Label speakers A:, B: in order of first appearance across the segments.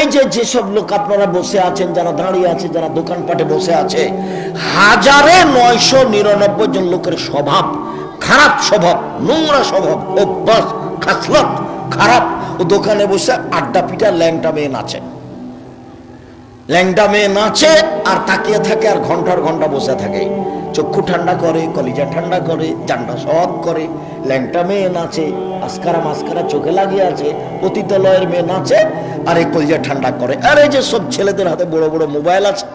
A: এই যে যেসব লোক আপনারা বসে আছেন, যারা দাঁড়িয়ে আছে, যারা দোকানপাটে বসে আছে, হাজারে নয়শো নিরানব্বই জন লোকের স্বভাব খারাপ স্বভাব, নোংরা স্বভাব, অভ্যাস, খাসলত, খারাপ। ও দোকানে বসে আড্ডা পিটা, ল্যাংটা মেয়ে নাচে। ল্যাংটা মেয়ে নাচে আর তাকিয়ে থাকে আর ঘণ্টার ঘণ্টা বসে থাকে। চক্ষু ঠান্ডা করে, কলিজা ঠান্ডা করে জানটা সব করে। ল্যাংটা মেয়ে নাচে, আসকারা মাস্কারা চোখে লাগিয়ে আছে, পতিতালয়ের মেয়ে নাচে। আর কলিজা ঠান্ডা করে। আর যে সব ছেলেদের হাতে বড় বড় মোবাইল আছে,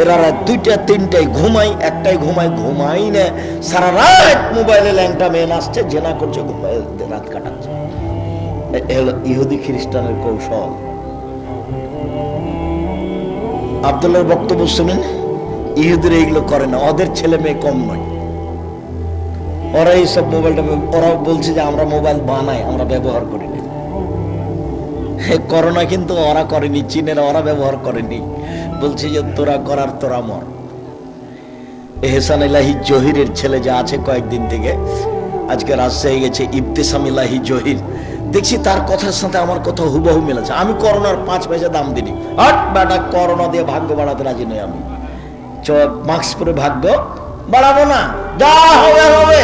A: এরা রাত দুইটা তিনটায় ঘুমাই একটাই ঘুমাই ঘুমাই না। সারা রাত মোবাইলে ল্যাংটা মেয়ে নাচছে, জেনা করছে, ঘুমায়, রাত কাটাচ্ছে। ইহুদি খ্রিস্টানের কৌশল। আবদুল্লাহর বক্তব্য শুনেন। ইহুদিরা এগুলো করে না, ওদের ছেলে মেয়ে কম নয়। ওরা এইসব মোবাইলটা, ওরা বলছে যে আমরা মোবাইল বানাই, আমরা ব্যবহার করি না। করোনা কিন্তু ওরা করেনি, চীনের ওরা ব্যবহার করেনি। বলছে যে তোরা করার, তোরা মর। এহসান ইলাহি জহিরের ছেলে যা আছে কয়েকদিন থেকে, আজকে রাজশাহী গেছে ইবতেসাম ইলাহি জহির। দেখছি তার কথার সাথে আমার কথা হুবহু মিলেছে আমি করোনার পাঁচ পয়সা দাম দিনি হট, বেটা, করোনা দিয়ে ভাগ্য বাড়াতে রাজি নই আমি। চ, মাস্ক পরে ভাগ্য বাড়াবো না। যা হবে হবে।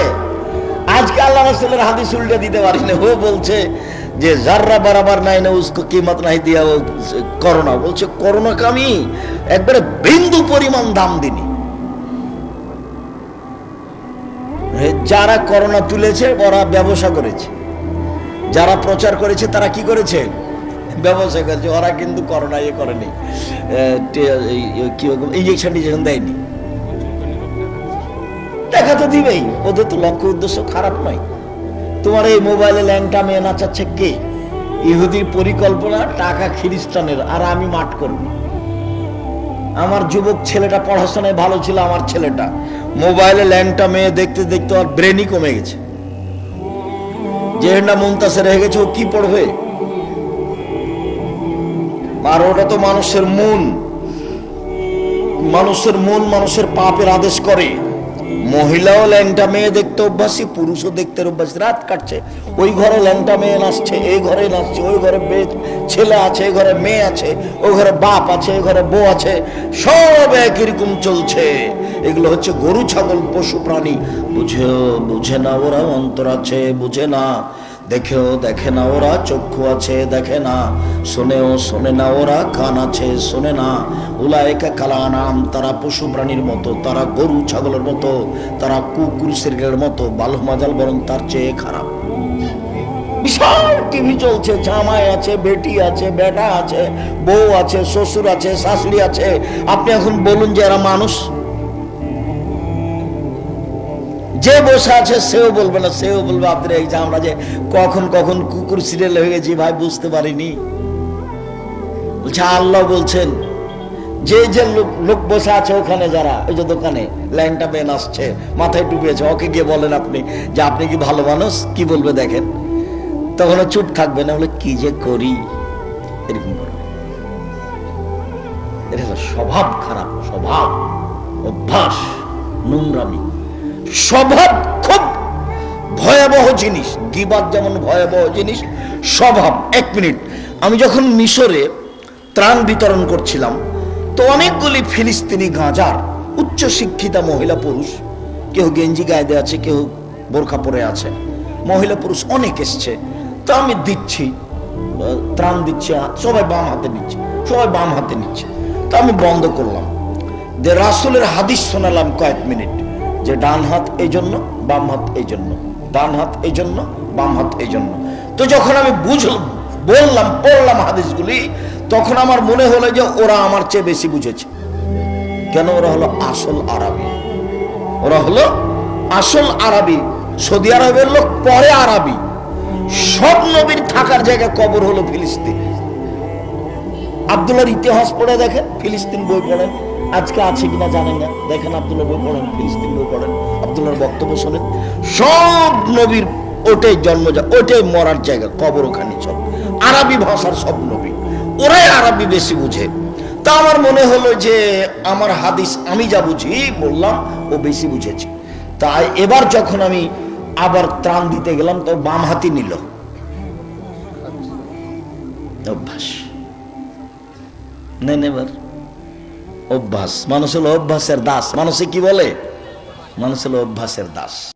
A: আজকে আল্লাহ রসুলের হাদিস উল্টে দিতে পারি না ও বলছে যে যাররা বরাবর নাই না, উসকো কিমত নাই দিয়া করোনা। বলছে করোনাকে আমি একবারে বিন্দু পরিমাণ দাম দিনি। যারা করোনা তুলেছে, ওরা ব্যবসা করেছে। যারা প্রচার করেছে, তারা কি করেছে? ব্যবসা করেছে। ওরা কিন্তু করোনা ইয়ে করেনি। ইঞ্জেকশন টিজেকশন দেয়নি। দেখা তো দিবেই। ওদের তো লক্ষ্য উদ্দেশ্য খারাপ নয়। তোমার এই মোবাইলে ল্যাংটা মেয়ে নাচাচ্ছে কে? ইহুদির পরিকল্পনা, টাকা খ্রিস্টানের, আর আমি মাঠ করব। আমার যুবক ছেলেটা পড়াশোনায় ভালো ছিল, আমার ছেলেটা। মোবাইলে ল্যাংটা মেয়ে দেখতে দেখতে ওর ব্রেনই কমে গেছে। যেহেন্ডা মুমতাসে রেখে গেছে, ও কি পড়বে? আর ওটা তো মানুষের মন। মানুষের মন মানুষের পাপের আদেশ করে। মহিলাও ল্যাংটা মেয়ে দেখতে অভ্যাসী, পুরুষও দেখতে অভ্যাসী। রাত কাটছে, ওই ঘরে ল্যাংটা মেয়ে নাচছে, এই ঘরে নাচছে, ওই ঘরে ছেলে আছে, এই ঘরে মেয়ে আছে, ওই ঘরে বাপ আছে, এই ঘরে বউ আছে, সব একই রকম চলছে। এগুলো হচ্ছে গরু, ছাগল, পশু, প্রাণী। বুঝে বুঝে না ওরা অন্তর আছে, বুঝে না। দেখেও দেখে না ওরা, চক্ষু আছে দেখে না। শোনেও শোনে না ওরা, কান আছে শোনে না। উলায়কা কালা নাম তারা পশু প্রাণীর মতো, তারা গরু ছাগলের মতো, তারা কুকুর সিরগের মতো বালু মাজাল বরং তার চেয়ে খারাপ। বিশাল টিভি চলছে, জামাই আছে, বেটি আছে, বেটা আছে, বউ আছে, শ্বশুর আছে, শাশুড়ি আছে। আপনি এখন বলুন যে এরা মানুষ? যে বসে আছে সেও বলবে না, সেও বলবে আপনার এই যে আমরা যে কখন কখন কুকুর সিরিয়াল হয়ে গেছি, ভাই, বুঝতে পারিনি। বলছে, আল্লাহ বলছেন, যে যে লোক লোক বসে আছে ওখানে যারা, ওই যে দোকানে ল্যাংটা পেন আসছে, মাথায় টুপিয়েছে, ওকে গিয়ে বলেন আপনি, যে আপনি কি ভালো মানুষ? কি বলবে দেখেন? তখন চুপ থাকবে না, বলে, কি যে করি? এরকম করবে এটা স্বভাব খারাপ, স্বভাব, অভ্যাস, নোংরামি। স্বভাব খুব ভয়াবহ জিনিস। গিবাদ যেমন ভয়াবহ জিনিস, স্বভাব। এক মিনিট। আমি যখন মিশরে ত্রাণ বিতরণ করছিলাম, তো অনেকগুলি ফিলিস্তিনি গাঁজার উচ্চ শিক্ষিতা মহিলা পুরুষ, কেউ গেঞ্জি গায়ে আছে, কেউ বোরখা পরে আছে, মহিলা পুরুষ অনেক এসছে। তো আমি দিচ্ছি, ত্রাণ দিচ্ছি, সবাই বাম হাতে নিচ্ছে, সবাই বাম হাতে নিচ্ছে। তো আমি বন্ধ করলাম। যে রাসুলের হাদিস শোনালাম কয়েক মিনিট। যে ডান হাত এই জন্য বাম হাত এই জন্য ডান হাত এই জন্য বাম হাত এই জন্য তো যখন আমি বুঝলাম, বললাম, পড়লাম হাদিসগুলি, তখন আমার মনে হলো যে ওরা আমার চেয়ে বেশি বুঝেছে। কেন? ওরা হলো আসল আরবি। ওরা হলো আসল আরবি। সৌদি আরবের লোক পরে আরবি। সব নবীর থাকার জায়গা কবর হলো ফিলিস্তিন। আবদুল্লাহর ইতিহাস পড়ে দেখেন, ফিলিস্তিন বই পড়েন। আজকে আছে কিনা জানেন না। দেখেন আবদুল্লাহ বই পড়েন, ফিলিস্তিন বই পড়েন, আবদুল্লাহর বক্তব্য শোনেন। সব নবীর ওটাই জন্ম ওটাই মরার জায়গা, কবর ওখানে সব। আরবি ভাষার সব নবী। ওরাই আরবি বেশি বুঝে। তা আমার মনে হলো যে, আমার হাদিস আমি যা বুঝি, বললাম, ও বেশি বুঝেছি। তাই এবার যখন আমি আবার ত্রাণ দিতে গেলাম, তো বাম হাতি নিল। অভ্যাস। নেন এবার। অভ্যাস। মানুষ হলো অভ্যাসের দাস। মানুষে কি বলে? মানুষ হলো অভ্যাসের দাস।